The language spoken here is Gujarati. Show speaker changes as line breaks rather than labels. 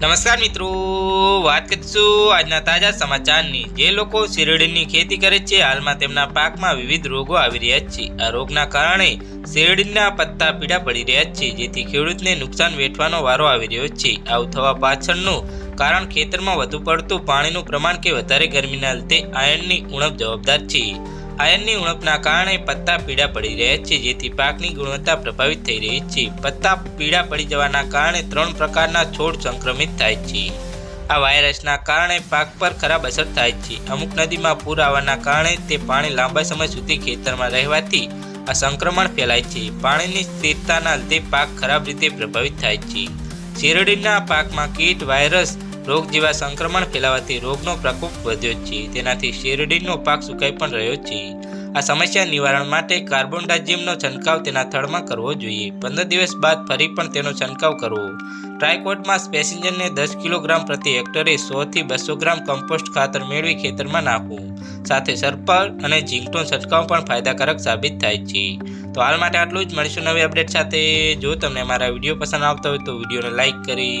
નમસ્કાર મિત્રો, વાત કરીશું આજના તાજા સમાચારની. જે લોકો શેરડીની ખેતી કરે છે, હાલમાં તેમના પાકમાં વિવિધ રોગો આવી રહ્યા છે. આ રોગના કારણે શેરડીના પત્તા પીડા પડી રહ્યા છે, જેથી ખેડૂતને નુકસાન વેઠવાનો વારો આવી રહ્યો છે. આવું થવા પાછળનું કારણ ખેતરમાં વધુ પડતું પાણીનું પ્રમાણ કે વધારે ગરમીના લીધે આયર્નની ઉણપ જવાબદાર છે. આયર્નની ઉણપના કારણે પત્તા પીડા પડી રહ્યા છે, જેથી પાકની ગુણવત્તા પ્રભાવિત થઈ રહી છે. પત્તા પીડા પડી જવાના કારણે ત્રણ પ્રકારના છોડ સંક્રમિત થાય છે. આ વાયરસના કારણે પાક પર ખરાબ અસર થાય છે. અમુક નદીમાં પૂર આવવાના કારણે તે પાણી લાંબા સમય સુધી ખેતરમાં રહેવાથી આ સંક્રમણ ફેલાય છે. પાણીની સ્થિરતાના લીધે પાક ખરાબ રીતે પ્રભાવિત થાય છે. શેરડીના પાકમાં કીટ, વાયરસ રોગ જેવા સંક્રમણ ફેલાવાથી રોગનો પ્રકોપ વધ્યો છે. તેનાથી શેરડીનો પાક સુકાઈ પણ રહ્યો છે. આ સમસ્યા નિવારણ માટે કાર્બોન ડાયઝીમનો છંટકાવ તેના થડમાં કરવો જોઈએ. પંદર દિવસ બાદ ફરી પણ તેનો છંટકાવ કરવો. ટ્રાયકોટમાં પેસેન્જરને દસ કિલોગ્રામ પ્રતિ હેક્ટરે સોથી બસો ગ્રામ કમ્પોસ્ટ ખાતર મેળવી ખેતરમાં નાખવું. સાથે સલ્ફર અને ઝીંકનો છંટકાવ પણ ફાયદાકારક સાબિત થાય છે. તો હાલ માટે આટલું જ. મળીશું નવી અપડેટ સાથે. જો તમને મારા વીડિયો પસંદ આવતા હોય તો વિડીયોને લાઇક કરી